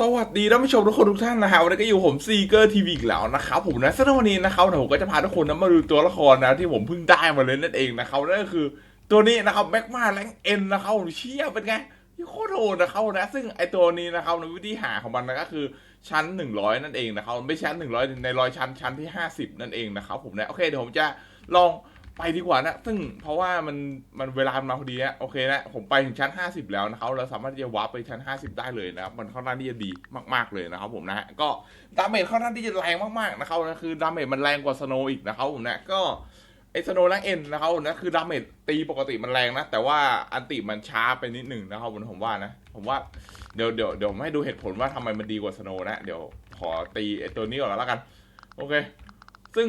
สวัสดีท่านผู้ชมทุกคนทุกท่านนะฮะวันนี้ก็อยู่ผมซีเกอร์ทีวีอีกแล้วนะครับผมนะสำหรับวันนี้นะครับผมก็จะพาทุกคนนะมาดูตัวละครนะที่ผมเพิ่งได้มาเลยนั่นเองนะครับนั่นก็คือตัวนี้นะครับแม็กมาแรงเอ็นนะครับผมเชี่ยเป็นไงโคตรโหดนะครับนะซึ่งไอตัวนี้นะครับในวิธีหาของมันนะก็คือชั้น 100 นั่นเองนะครับไม่ชั้น 100 ในร้อยชั้นชั้นที่ 50 นั่นเองนะครับผมนะโอเคเดี๋ยวผมจะลอง ไปดีกว่านะ ซึ่งเพราะว่ามันมันเวลามาพอดีนะโอเคนะ ผมไปถึงชั้น 50 แล้วนะครับ เราสามารถที่จะวาร์ปไปชั้น 50 ได้เลยนะครับ มันค่อนข้างที่จะดีมากๆเลยนะครับผมนะ ก็ดาเมจค่อนข้างที่จะแรงมากๆนะครับนะคือดาเมจมันแรงกว่าสโนอีกนะครับผมนะ ก็ไอสโนแรงเอ็นนะครับนะคือดาเมจตีปกติมันแรงนะ แต่ว่าอันติมันช้าไปนิดหนึ่งนะครับผมผมว่านะ ผมว่าเดี๋ยวเดี๋ยวเดี๋ยวผมให้ดูเหตุผลว่าทำไมมันดีกว่าสโนนะ เดี๋ยวขอตีไอตัวนี้ก่อนแล้วกัน โอเค ซึ่ง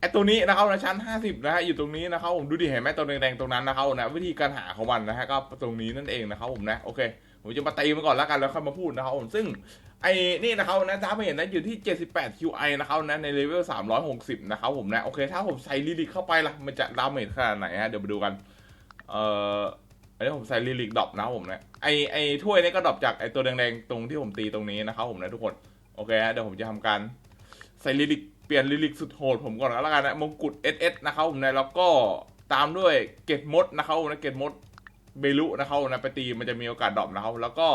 ไอตัวนี้นะครับในชั้น 50 นะฮะอยู่ตรงนี้นะครับผมดูดิเห็นไหมตัวแดงๆตรงนั้นนะครับนะวิธีการหาของมันนะฮะก็ตรงนี้นั่นเองนะครับผมนะโอเคผมจะมาตีมันก่อนแล้วกันแล้วค่อยมาพูดนะครับผมซึ่งไอ้นี่นะครับนะดาเมจนนะอยู่ที่ 78 QI นะครับนะในเลเวล 360 นะครับผมนะโอเคถ้าผมใส่ลิลิกเข้าไปล่ะมันจะดาเมจขนาดไหนฮะเดี๋ยวมาดูกันเอ่ออันนี้ผมใส่ลิลิกดรอปนะครับผมนะไอไอถ้วยนี้ก็ดรอปจากไอตัวแดงๆตรงที่ผมตีตรงนี้นะครับผมนะทุกคนโอเคฮะเดี๋ยวผมจะทำการใส่ลิลิก เปลี่ยนลิลิกสุดโหดผมก่อนแล้วกันนะมงกุฎ SS นะครับผมนะแล้วก็ตามด้วยเกตมดนะครับนะเกตมดเบลุนะครับนะไปตีมันจะมีโอกาสดรอปนะครับแล้วก็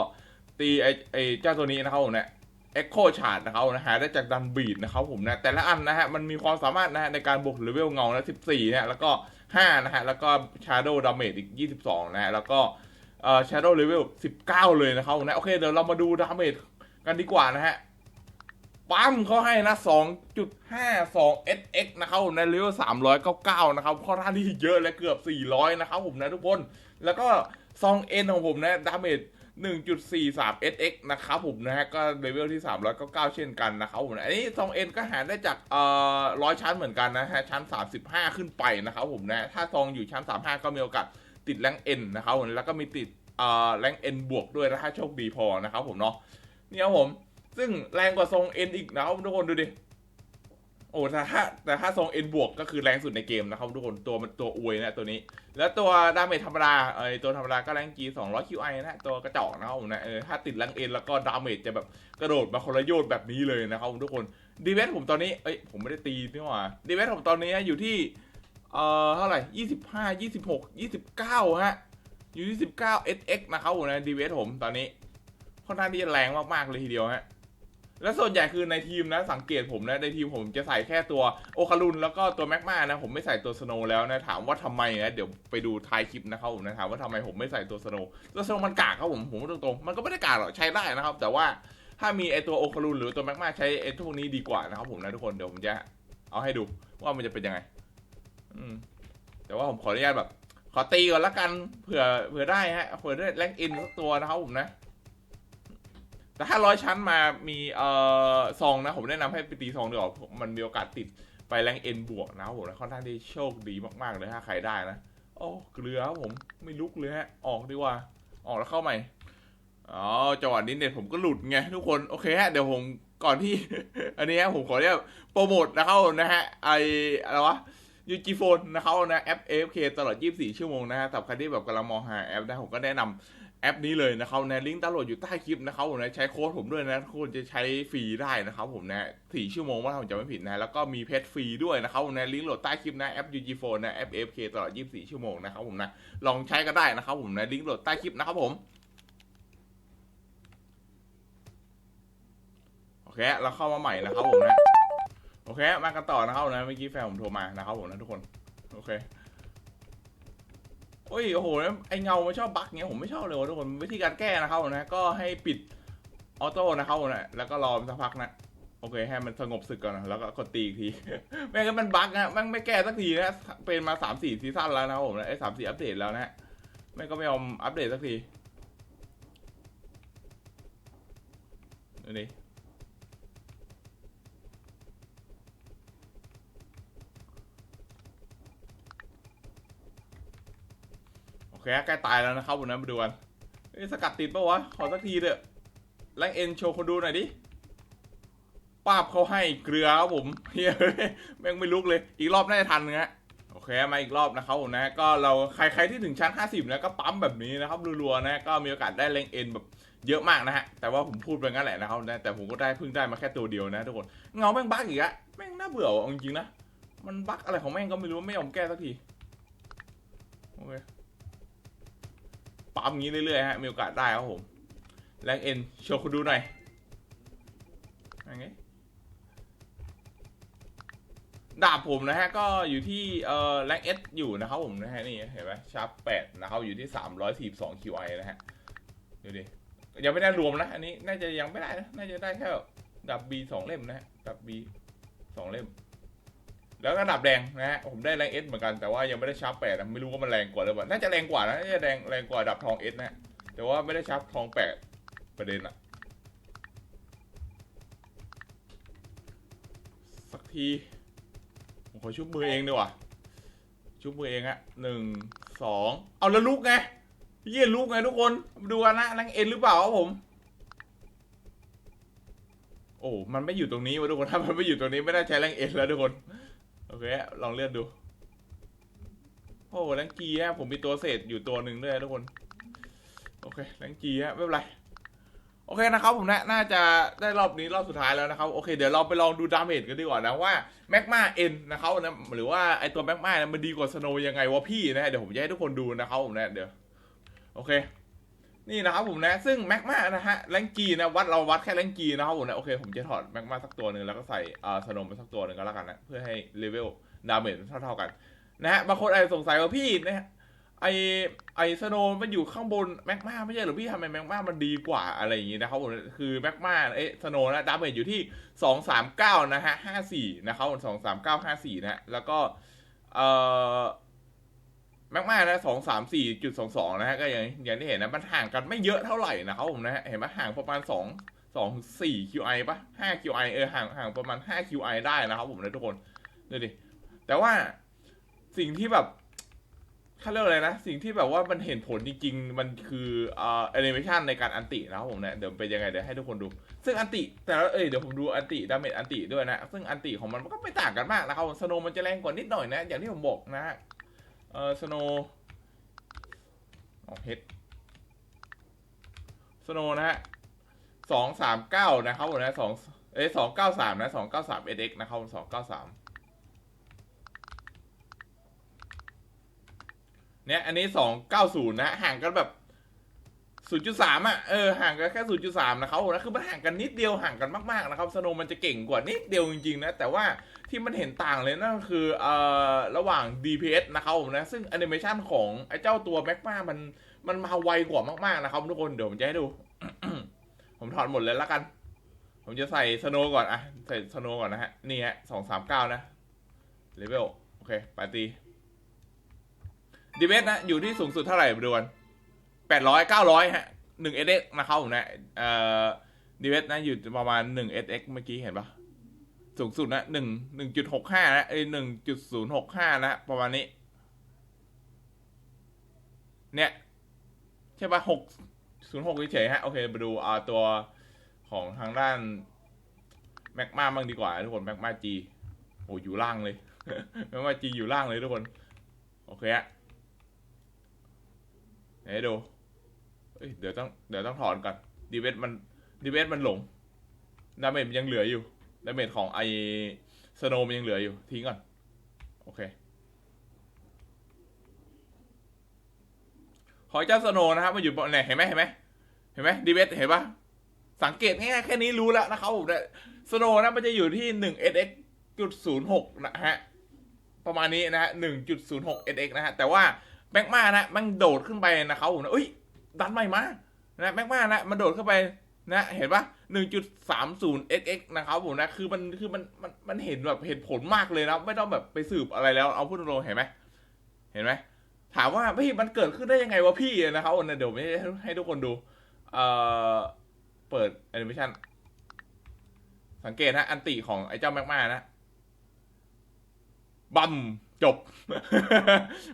ตีไอไอเจ้าตัวนี้นะครับผมนะเอ็กโคชาร์ดนะครับนะหาได้จากดันบีดนะครับผมนะแต่ละอันนะฮะมันมีความสามารถนะฮะในการบวกเลเวลเงานะ14นะแล้วก็ 5 นะฮะ แล้วก็ Shadow Damage อีก 22 นะฮะ แล้วก็เอ่อ Shadow Level 19 เลยนะครับนะโอเคเดี๋ยวเรามาดูดาเมจกันดีกว่านะฮะ ปั๊มเขาให้นะ2.52 SX นะครับผมในเลเวล399 นะครับค่อนข้างที่เยอะและเกือบ 400 นะครับผมนะทุกคน แล้วก็ซอง N ของผมนะดาเมจ1.43 SX นะครับผมนะฮะก็เลเวลที่ 399 เช่นกันนะครับผมนะอันนี้ซอง N ก็หาได้จากเอ่อร้อยชั้นเหมือนกันนะฮะชั้น 35 ขึ้นไปนะครับผมนะถ้าซองอยู่ชั้น 35 ก็มีโอกาสติดแรง N นะครับผมแล้วก็มีติดเอ่อแรง N บวกด้วยนะถ้าโชคดีพอนะครับผมเนาะนี่ครับผม ซึ่งแรงกว่าทรงเอ็นอีกนะครับทุกคนดูดิ โอ้แต่ถ้าแต่ถ้าทรงเอ็นบวกก็คือแรงสุดในเกมนะครับทุกคนตัวมันตัวอวยนะตัวนี้ แล้วตัวดาเมจธรรมดาเอตัวธรรมดาก็แรงจี200 QI นะตัวกระจอกนะครับผมนะเออถ้าติดแรงเอ็นแล้วก็ดาเมจจะแบบกระโดดมาคนละโยชน์แบบนี้เลยนะครับทุกคนดีเวสผมตอนนี้เอ้ยผมไม่ได้ตีนี่หว่าดีเวสผมตอนนี้อยู่ที่เอ่อเท่าไหร่25 26 29ฮะอยู่ที่19 SX นะครับผมนะดีเวสผมตอนนี้ค่อนข้างที่จะแรงมากๆเลยทีเดียวฮะ แล้วส่วนใหญ่คือในทีมนะสังเกตผมนะในทีมผมจะใส่แค่ตัวโอคารุนแล้วก็ตัวแม็กมานะผมไม่ใส่ตัวสโนว์แล้วนะถามว่าทำไมนะเดี๋ยวไปดูท้ายคลิปนะครับผมนะถามว่าทำไมผมไม่ใส่ตัวสโนว์ตัวสโนว์มันกากครับผมผมตรงๆมันก็ไม่ได้กากหรอกใช้ได้นะครับ แต่ว่าถ้ามีไอตัวโอคารุนหรือตัวแม็กมาใช้ไอพวกนี้ดีกว่านะครับผมนะทุกคนเดี๋ยวผมจะเอาให้ดูว่ามันจะเป็นยังไง อืม แต่ว่าผมขออนุญาตแบบ ขอตีก่อนละกันเผื่อเผื่อได้ฮะเผื่อได้แรงอินสักตัวนะครับผมนะ แต่ถ้าร้อยชั้นมามีเอ่อซองนะ ผมแนะนำให้ไปตีซองดีกว่ามันมีโอกาสติดไปแรงเอ็นบวกนะผมนะค่อนข้างที่โชคดีมากๆเลยถ้าใครได้นะโอ้เกลือครับผมไม่ลุกเลยฮะ ออกดีกว่า ออกแล้วเข้าใหม่อ๋อจังหวะนี้เน็ตผมก็หลุดไงทุกคนโอเคฮะเดี๋ยวผมก่อนที่ อันนี้ฮะผมขอเรียกโปรโมทนะครับนะฮะไออะไรวะ ยูจีโฟนนะครับนะแอป AFK ตลอด 24 ชั่วโมงนะฮะสำหรับใครที่แบบกำลังมองหาแอปนะผมก็แนะนำแอปนี้เลยนะครับในลิงก์ดาวน์โหลดอยู่ใต้คลิปนะครับผมนะใช้โค้ดผมด้วยนะคุณจะใช้ฟรีได้นะครับผมนะสี่ชั่วโมงว่าผมจะไม่ผิดนะแล้วก็มีเพจฟรีด้วยนะครับผมนะลิงก์โหลดใต้คลิปนะแอป UG Phone นะแอป AFK ตลอด 24 ชั่วโมงนะครับผมนะลองใช้ก็ได้นะครับผมนะลิงก์โหลดใต้คลิปนะครับผมโอเคเราเข้ามาใหม่นะครับผมนะ โอเค มากันต่อนะครับนะเมื่อกี้แฟนผมโทรมานะครับผมนะทุกคน โอเคโอ้ยโอ้โหไอเงาไมันชอบบั๊กเงี้ยผมไม่ชอบเลยวะทุกคนวิธีการแก้นะครับผมนะก็ให้ปิดออโต้นะครับผมนะแล้วก็รอสักพักนะโอเคให้มันสงบศึกก่อนนะแล้วก็กดตีอีกทีแม่งก็มันบั๊กนะแม่งไม่แก้สักทีนะเป็นมาสามสี่ซีซั่นแล้วนะครับผมนะไอสามสี่อัปเดตแล้วนะแม่งก็ไม่ยอมอัปเดตสักทีดู ดิโอเคใกล้ตายแล้วนะครับผมนะมาดูกันเอ้สกัดติดปะวะ ขอสักทีเถอะแรงเอ็นโชว์คนดูหน่อยดิป้าบเขาให้เกลือครับผมเฮ้ยแม่งไม่ลุกเลย อีกรอบน่าจะทันนะฮะโอเคมาอีกรอบนะครับผมนะก็เราใครใครที่ถึงชั้น 50นะก็ปั๊มแบบนี้นะครับรัวๆนะก็มีโอกาสได้แรงเอ็นแบบเยอะมากนะฮะ แต่ว่าผมพูดไปงั้นแหละนะครับนะแต่ผมก็ได้เพิ่งได้มาแค่ตัวเดียวนะทุกคน เงาแม่งบั๊กอีกอะแม่งน่าเบื่อจริงๆนะ มันบั๊กอะไรของแม่งก็ไม่รู้ไม่ยอมแก้สักที อย่างนี้เรื่อยๆฮะมีโอกาสได้ครับผมแรงเอ็นโชว์คุณดูหน่อยยังไงดาบผมนะฮะก็อยู่ที่เอ่อแรงเอสอยู่นะครับผมนะฮะนี่เห็นไหมชาร์ปแปดนะครับอยู่ที่สามร้อยสี่สอง QI นะฮะดูดิยังไม่ได้รวมนะ อันนี้น่าจะยังไม่ได้นะ น่าจะได้แค่ดับ B สองเล่มนะฮะดับ B สองเล่ม แล้วก็ดับแดงนะฮะผมได้แรงเอสเหมือนกันแต่ว่ายังไม่ได้ชาร์ปแปดนะไม่รู้ว่ามันแรงกว่าหรือเปล่าน่าจะแรงกว่านะน่าจะแรงแรงกว่าดับทองเอสนะแต่ว่าไม่ได้ชาร์ปทองแปดประเด็นอะสักทีผมขอชุบมือเองดีกว่าชุบมือเองอะหนึ่งสองเอาแล้วลูกไงเยี่ยลูกไงทุกคนมาดูกันนะแรงเอ็นหรือเปล่าครับผมโอ้ มันไม่อยู่ตรงนี้วะทุกคน ถ้ามันไม่อยู่ตรงนี้ไม่ได้ใช้แรงเอ็นแล้วทุกคน โอเคลองเลื่อนดู โอ้แรงจีฮะผมมีตัวเศษอยู่ตัวหนึ่งด้วยทุกคน โอเคแรงจีฮะไม่เป็นไร โอเคนะครับผมนะน่าจะได้รอบนี้รอบสุดท้ายแล้วนะครับ โอเค เดี๋ยวเราไปลองดูดาเมจกันดีกว่านะว่าแมกมาเอ็นนะครับนะหรือว่าไอตัวแมกมาเนี่ยมันดีกว่าสโนยังไงวะพี่นะเดี๋ยวผมจะให้ทุกคนดูนะครับผมนะเดี๋ยว โอเค นี่นะครับผมนะซึ่งแมกมานะฮะแรงจีนะวัดเราวัดแค่แรงจีนะครับผมนะโอเคผมจะถอดแมกมาสักตัวหนึ่งแล้วก็ใส่อ่าสโนไปสักตัวหนึ่งก็แล้วกันนะเพื่อให้เลเวลดาเมจเท่าๆกันนะฮะบางคนอาจจะสงสัยว่าพี่นะฮะไอไอสโนมันอยู่ข้างบนแมกมาไม่ใช่หรือพี่ทำไมแมกมามันดีกว่าอะไรอย่างงี้นะครับผมคือแมกมาเอ้สโนนะดาเมจอยู่ที่สองสามเก้านะฮะห้าสี่นะครับสองสามเก้าห้าสี่นะฮะแล้วก็เอ่อ แมกมานะสองสามสี่จุดสองสองนะฮะก็อย่างอย่างที่เห็นนะมันห่างกันไม่เยอะเท่าไหร่นะครับผมนะฮะเห็นไหมห่างประมาณสองสองสี่ QI ปะห้า QI เออห่างห่างประมาณห้า QI ได้นะครับผมนะทุกคนดูดิแต่ว่าสิ่งที่แบบเขาเรียกอะไรนะ สิ่งที่แบบว่ามันเห็นผลจริงๆ มันคือเอ่อแอนิเมชันในการอันตินะครับผมเนี่ยเดี๋ยวเป็นยังไงเดี๋ยวให้ทุกคนดู ซึ่งอันติ แต่ละเอ้ยเดี๋ยวผมดูอันติดาเมจอันติด้วยนะ ซึ่งอันติของมันก็ไม่ต่างกันมากนะครับสโนมันจะแรงกว่านิดหน่อยนะ อย่างที่ผมบอกนะ เออสโนออกเฮดสโนนะฮะสองสามเก้านะครับผมนะสองเอ้สองเก้าสามนะสองเก้าสามเอ็กนะครับผมสองเก้าสามเนี่ยอันนี้สองเก้าศูนย์นะห่างกันแบบ ศูนย์จุดสามอะเออห่างกันแค่ศูนย์จุดสามนะครับนะคือมันห่างกันนิดเดียวห่างกันมากๆนะครับสโนมันจะเก่งกว่านิดเดียวจริงๆนะแต่ว่าที่มันเห็นต่างเลยนั่นก็คือเอ่อระหว่าง DPS นะครับผมนะซึ่งแอนิเมชันของไอ้เจ้าตัวแม็กมามันมันมาไวกว่ามากๆนะครับทุกคนเดี๋ยวผมจะให้ดู ผมถอดหมดเลยละกัน ผมจะใส่สโนก่อนอะใส่สโนก่อนนะฮะนี่ฮะสองสามเก้านะเลเวลโอเคไปตีดีเวสนะอยู่ที่สูงสุดเท่าไหร่มาดูกัน แปดร้อยเก้าร้อยฮะหนึ่งเอสเอ็กนะครับผมนะเอ่อดีเวสนะอยู่ประมาณหนึ่งเอสเอ็กเมื่อกี้เห็นปะสูงสุดนะหนึ่งหนึ่งจุดหกห้านะเอ้หนึ่งจุดศูนย์หกห้านะประมาณนี้ เนี่ย ใช่ปะหกศูนย์หกเฉยฮะ โอเคมาดูอ่าตัวของทางด้านแม็กมาบ้างดีกว่าทุกคนแม็กมาจีโอ้อยู่ล่างเลยแม็กมาจีอยู่ล่างเลยทุกคน โอเคอะไหนดู อ้ยเดี๋ยวต้องเดี๋ยวต้องถอนก่อนดีเวสมันดีเวสมันหลงดาเมจมันยังเหลืออยู่ดาเมจของไอสโนมันยังเหลืออยู่ ทิ้งก่อน โอเคขอเจ้าสโนนะครับมาอยู่บนไหนเห็นไหมเห็นไหมเห็นไหมดีเวสเห็นปะสังเกตง่ายแค่นี้รู้แล้วนะครับผมสโนนะมันจะอยู่ที่หนึ่ง sx จุดศูนย์หกนะฮะประมาณนี้นะฮะหนึ่งจุดศูนย์หก sx นะฮะแต่ว่าแม็กมานะมันโดดขึ้นไปนะครับผมนะเอ้ย ดันใหม่มานะแม็กมานะมันโดดขึ้นไปนะเห็นปะหนึ่งจุดสามศูนย์ xx นะครับผมนะ คือมันคือมันมันมันเห็นแบบเห็นผลมากเลยนะ ไม่ต้องแบบไปสืบอะไรแล้วเอาพูดตรงๆเห็นไหมเห็นไหมถามว่าพี่มันเกิดขึ้นได้ยังไงวะพี่นะครับวันนี้เดี๋ยวไม่ให้ให้ทุกคนดู เอ่อ เปิดแอนิเมชันสังเกตนะอันติของไอ้เจ้าแม็กมานะบัมจบ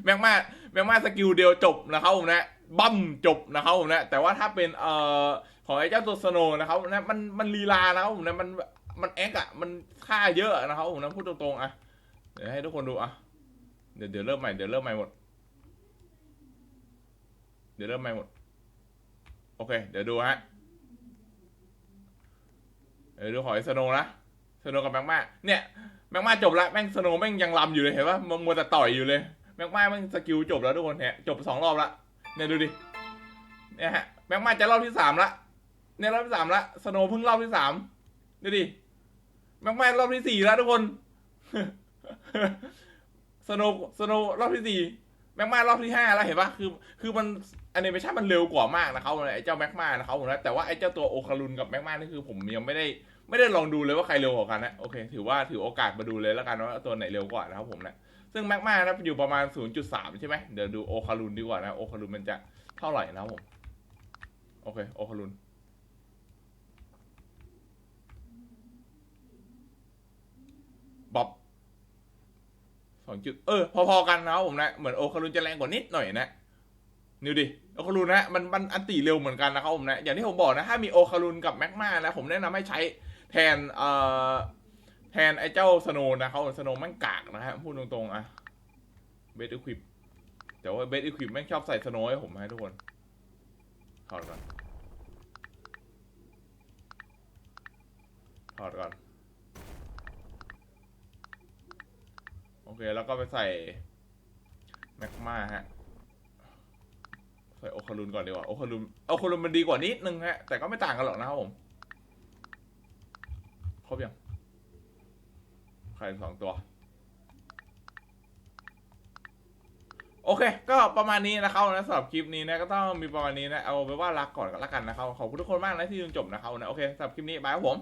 แม็กมาแม็กมาสกิลเดียวจบนะครับผมนะ บัมจบนะครับผมนะแต่ว่าถ้าเป็นเอ่อของไอ้เจ้าตัวสโนนะครับนะมันมันลีลานะครับผมนะมันมันแอคอะมันค่าเยอะนะครับผมนะพูดตรงๆอะเดี๋ยวให้ทุกคนดูอะเดี๋ยวเดี๋ยวเริ่มใหม่เดี๋ยวเริ่มใหม่หมด เดี๋ยวเริ่มใหม่หมด โอเค เดี๋ยวดูฮะเออดูหอยสโนนะสโนกับแมกมาเนี่ยแมกมาจบละแม่งสโนแม่งยังลำอยู่เลยเห็นปะมัวแต่ต่อยอยู่เลยแมกมาแม่งสกิลจบแล้วทุกคนเนี่ยจบสองรอบละ เนี่ยดูดิ เนี่ยฮะแม็กมาจะรอบที่สามละเนี่ยรอบที่สามละสโนว์เพิ่งรอบที่สามดูดิแม็กมารอบที่สี่แล้วทุกคนสโนว์สโนว์รอบที่สี่แม็กมารอบที่ห้าแล้วเห็นปะคือ คือมันอนิเมชันมันเร็วกว่ามากนะครับไอ้เจ้าแม็กมานะครับผมนะแต่ว่าไอ้เจ้าตัวโอคารุนกับแม็กมานี่คือผมยังไม่ได้ไม่ได้ลองดูเลยว่าใครเร็วกว่ากันนะโอเค ถือว่าถือโอกาสมาดูเลยแล้วกันว่าตัวไหนเร็วกว่านะครับผมนะ ซึ่งแมกมานะอยู่ประมาณ 0.3 ใช่ไหมเดี๋ยวดูโอคารุนดีกว่านะโอคารุนมันจะเท่าไหร่นะผม โอเค โอคารุนบ๊อบสองจุดเออ พอๆกันนะผมนะ เหมือนโอคารุนจะแรงกว่านิดหน่อยนะนิวดิโอคารุนนะมันมันอันตีเร็วเหมือนกันนะครับผมนะ อย่างที่ผมบอกนะ ถ้ามีโอคารุนกับแมกมานะ ผมแนะนำให้ใช้แทนเอ่อ แทนไอ้เจ้าสโนนะครับสโนม่งกากนะฮะพูดตรงๆอะเบสอีควิปแต่ว่าเบสอีควิปแม่งชอบใส่สโนให้ผมให้ทุกคนถอดก่อนถอดก่อน โอเค แล้วก็ไปใส่ แมกมาฮะ ใส่โอคารุนก่อนดีกว่า โอคารุนโอคารุนมันดีกว่านิดนึงฮะ แต่ก็ไม่ต่างกันหรอกนะครับผม ครบยัง ใครสองตัว โอเค ก็ประมาณนี้นะครับนะสำหรับคลิปนี้นะก็ต้องมีประมาณนี้นะ เอาไปว่ารักก่อนก็แล้วกันนะครับ ขอบคุณทุกคนมากนะที่ดูจบนะครับนะ โอเคสำหรับคลิปนี้บายครับผม